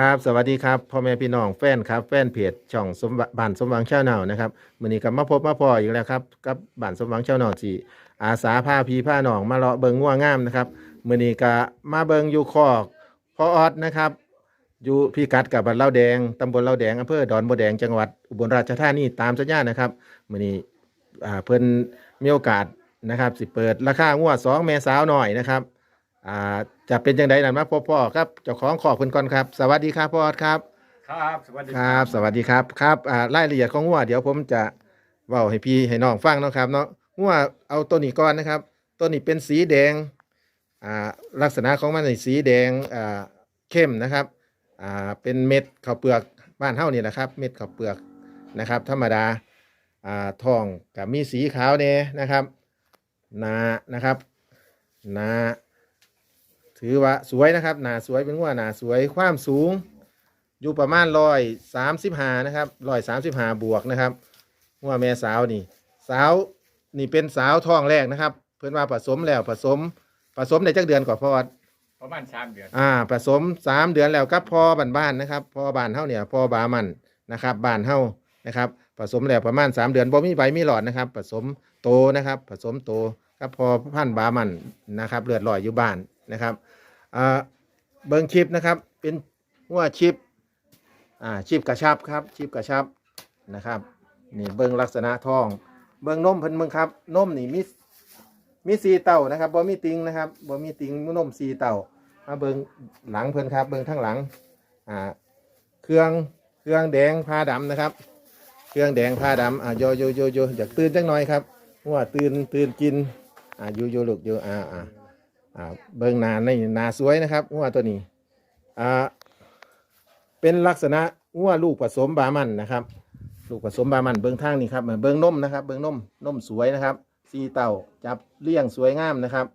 ครับสวัสดีครับพ่อแม่พี่น้องแฟนครับแฟนเพจช่องสมบับ้านสมหวังชาแนลนะครับมือนี้ก็มาพบมาพออีกแล้วครับกับบ้านสมหวังชาแนลที่อาสาพาพี่พาหนองมาเลาะเบิงงัวงงามนะครับมือนี้ก็มาเบิงอยู่คอกพ่อออดนะครับ อยู่พิกัดกับบ้านเล่าแดงตำบลเล่าแดงอำเภอดอนบัวแดงจังหวัดอุบลราชธานีตามสัญญานะครับมือนี้อ่าเพิ่นมีโอกาสนะครับสิเปิดราคางัวสองแม่สาวหน่อยนะครับ อ่าจะเป็นจังไดนั่นมาพบพ่อครับเจ้าของขอบคุณก่อนครับ สวัสดีครับพ่อออดครับ ครับ สวัสดีครับ สวัสดีครับครับอ่ารายละเอียดของงัวเดี๋ยวผมจะเว้าให้พี่ให้น้องฟังเนาะครับเนาะงัวเอาตัวนี้ก่อนนะครับ ตัวนี้เป็นสีแดงอ่าลักษณะของมันนี่สีแดงอ่าเข้มนะครับอ่าเป็นเม็ดข้าวเปลือกบ้านเฮานี่แหละครับ เม็ดข้าวเปลือกนะครับ ธรรมดาอ่าทองกับมีสีขาวเน่นะครับหนานะครับหนา ถือว่าสวยนะครับหนาสวยเป็นว่าหนาสวยความสูง อยู่ประมาณร้อยสามสิบห้านะครับร้อยสามสิบห้าบวกนะครับว่าแม่สาวนี่ สาวนี่เป็นสาวท้องแรกนะครับ เพื่อนว่าผสมแล้วผสมผสมในจักเดือนก่อนพอดประมาณสามเดือนอ่าผสมสามเดือนแล้วก็พอบ้านบ้านๆนะครับ พอบ้านเฮาเนี่ยพอบามันนะครับบ้านเฮานะครับผสมแล้วประมาณสามเดือนบ่มีใบมีหลอดนะครับผสมโตนะครับผสมโตก็พอพันธุ์บามันนะครับเลือดลอยอยู่บ้าน นะครับเบิ้งชิปนะครับเป็นหัวชิปอ่าชิปกระชับครับชิปกระชับนะครับนี่เบิ้งลักษณะทอง เบิ้งนมเพิ่นเบิ้งครับนมนี่มีมีสีเต่านะครับบ่มีติงนะครับบ่มีติงนมสีเต่ามาเบิงหลังเพิ่นครับเบิงข้งหลังอ่าเครื่องเครื่องแดงผ้าดำนะครับ เครื่องแดงผ้าดำอ่าโยโยโยโยอยากตื่นจังหน่อยครับว่าตื่นตื่นกินอ่าโยโยลูกโยอ่าอ่า อ่าเบิงหนาในหนาสวยนะครับว่าตัวนี้อ่าเป็นลักษณะว่าลูกผสมบามันนะครับ ลูกผสมบามันเบิงทางนี่ครับเบิงนมนะครับ เบิงนมนมสวยนะครับสีเต่าจับเลี้ยงสวยงามนะครับ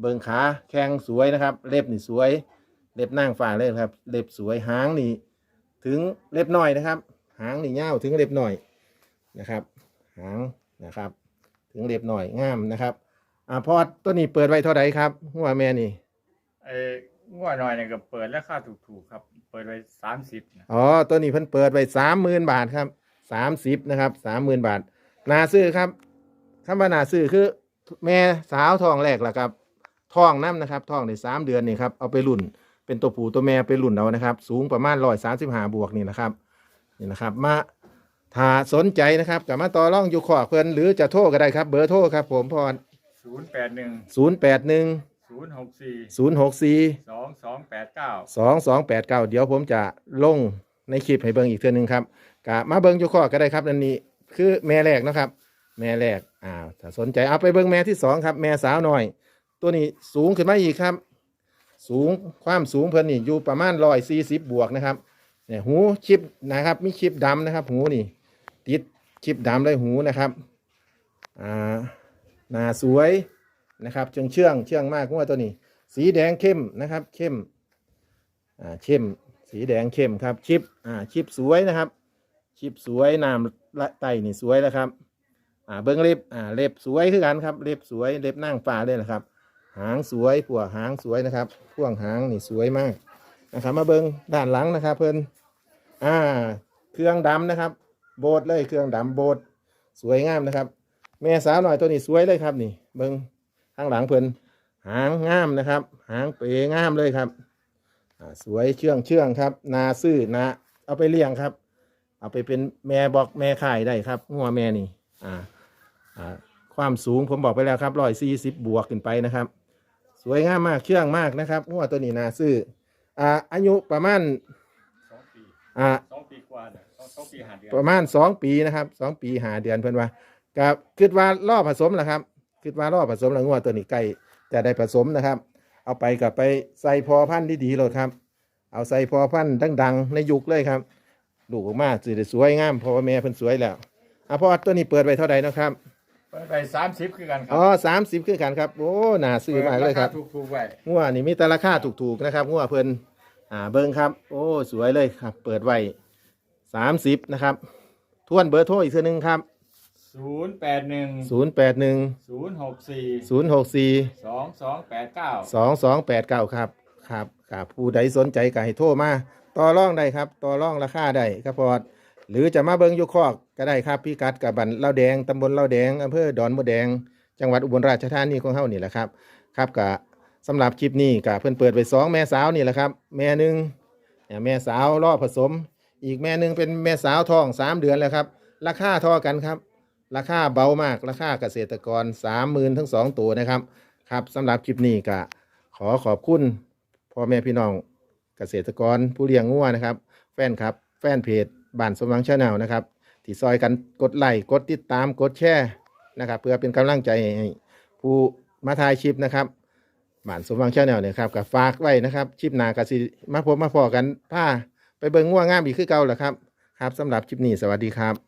เบิงขาแข้งสวยนะครับ เล็บนี่สวย เล็บนั่งฝ่าเลยครับ เล็บสวยหางนี่ถึงเล็บหน่อยนะครับ หางนี่เง่าวถึงเล็บหน่อยนะครับ หางนะครับ ถึงเล็บหน่อยงามนะครับ อ่าพอตัวนี้เปิดไว้เท่าไหร่ครับหัวแม่นี่ไอ้งัวหน่อยเนี่ยก็เปิดราคาถูกๆครับ เปิดไว้สามสิบนะอ๋อตัวนี้เพิ่นเปิดไว้สามหมื่นบาทครับสามสิบนะครับสามหมื่นบาทนาซื้อครับคำว่านาซื้อคือ แม่สาวทองแรกล่ะครับท้องน้ำนะครับท้องในสามเดือนนี่ครับเอาไปรุ่นเป็นตัวผู้ตัวแม่ไปรุ่นเอานะครับ สูงประมาณร้อยสามสิบห้าบวกนี่นะครับนี่นะครับ มาถ้าสนใจนะครับกับมาต่อร่องอยู่ขอเพิ่นหรือจะโทรก็ได้ครับ เบอร์โทรครับ ผมพร ศูนย์แปดหนึ่งศูนย์แปดหนึ่งศูนย์หกสี่ศูนย์หกสี่สองสองแปดเก้าสองสองแปดเก้าเดี๋ยวผมจะลงในคลิปให้เบิ่งอีกเทื่อนึงครับกะมาเบิ่งอยู่ขอก็ได้ครับอันนี้คือแม่แรกนะครับ แม่แรกอ้าวถ้าสนใจเอาไปเบิ่งแม่ที่สองครับ แม่สาวหน่อย ตัวนี้สูงขึ้นมาอีกครับ สูงความสูงเพิ่นนี่อยู่ประมาณร้อยสี่สิบบวกนะครับเนี่ยหูชิปนะครับมีชิปดำนะครับ หูนี่ ติดชิปดำเลยหูนะครับอ่า หน้าสวยนะครับเชื่องเชื่องเชื่องมากว่าตัวนี้ สีแดงเข้มนะครับ เข้มอ่าเข้ม สีแดงเข้มครับ ชิปอ่าชิปสวยนะครับ ชิปสวยน้ำละไตนี่สวยแล้วครับอ่าเบิ้งเล็บอ่าเล็บสวยคือกันครับ เล็บสวยเล็บนั่งฟ้าเลยนะครับ หางสวยผัวหางสวยนะครับพ่วงหางนี่สวยมากนะครับ มาเบิ้งด้านหลังนะครับ เพิ่นอ่า เครื่องดำนะครับ โบดเลยเครื่องดำโบดสวยงามนะครับ แม่สาวหน่อยตัวนี้สวยเลยครับนี่ เบิ้งข้างหลังเพิ่นหางงามนะครับ หางเป๋งามเลยครับอ่าสวยเชื่องเชื่องครับ นาซื่อนาเอาไปเลี้ยงครับ เอาไปเป็นแม่บอกแม่ข่ายได้ครับงัวแม่นี่อ่าอ่าความสูงผมบอกไปแล้วครับร้อยสี่สิบบวกขึ้นไปนะครับ สวยงามมากเชื่องมากนะครับงัวตัวนี้นาซื่ออ่าอายุประมาณสองปีอ่าสองปีกว่าเนี่ยสองสองปีห้าเดือนประมาณสองปีนะครับสองปีหาเดือนเพิ่นว่า กับคิดว่าล่อผสมแหละครับคิดว่าล่อผสมแล้วงัวตัวนี้ใกล้จะได้ผสมนะครับ เอาไปกับไปใส่พอพันธุ์ที่ดีเลยครับ เอาใส่พอพันธุ์ดังๆ ในยุคเลยครับลูกออกมาสิได้สวยงามเพราะว่าแม่เพิ่นสวยแล้วอะพอตัวนี้เปิดไว้เท่าไหร่นะครับเปิดไปสามสิบคือกันครัอ๋อสามสิบคือกันครับโอ้น่าซื้อมากเลยครับ ปิดาาถูกๆไว้งัวนี่มีแต่ราคาถูกๆนะครับงัวเพิ่นอ่าเบิ้งครับ โอ้สวยเลยครับ เปิดไว้สามสิบนะครับทวนเบอร์โทรอีกทีหนึงครับ ศูนย์แปดหนึ่งศูนย์แปดหนึ่งศูนย์หกสี่ศูนย์หกสี่สองสองแปดเก้าสองสองแปดเก้าครับครับครับผู้ใดสนใจก็ให้โทรมาต่อร่องได้ครับต่อร่องราคาได้ครับพอดหรือจะมาเบิงอยุคอกก็ได้ครับพี่กัดกับบันเล่าวแดงตำบลเล่าวแดงอำเภอดอนบัวแดง จังหวัดอุบลราชธานีของเฮานี่แหละครับ ครับกะสำหรับคลิปนี้กะเพิ่นเปิดไปสองแม่สาวนี่แหละครับ แม่หนึ่งเนี่ยแม่สาวรอผสม อีกแม่หนึ่งเป็นแม่สาวท้องสามเดือนแล้วครับ ราคาเท่อกันครับ ราคาเบามาก ราคาเกษตรกรสามหมื่นทั้งสองตัวนะครับ ครับสำหรับคลิปนี้ก็ขอขอบคุณพ่อแม่พี่น้องเกษตรกรผู้เลี้ยงงัวนะครับ แฟนครับ แฟนเพจบ้านสมหวังชาแนลนะครับ ที่ซอยกันกดไลค์กดติดตามกดแชร์นะครับ เพื่อเป็นกำลังใจให้ผู้มาถ่ายคลิปนะครับบ้านสมหวังชาแนลเนี่ยครับกับฝากไว้นะครับคลิปหนากสิมาพบมาพอกันผ้าไปเบิ่งงัวงามอีกคือเก่าแหละครับ ครับสำหรับคลิปนี้สวัสดีครับ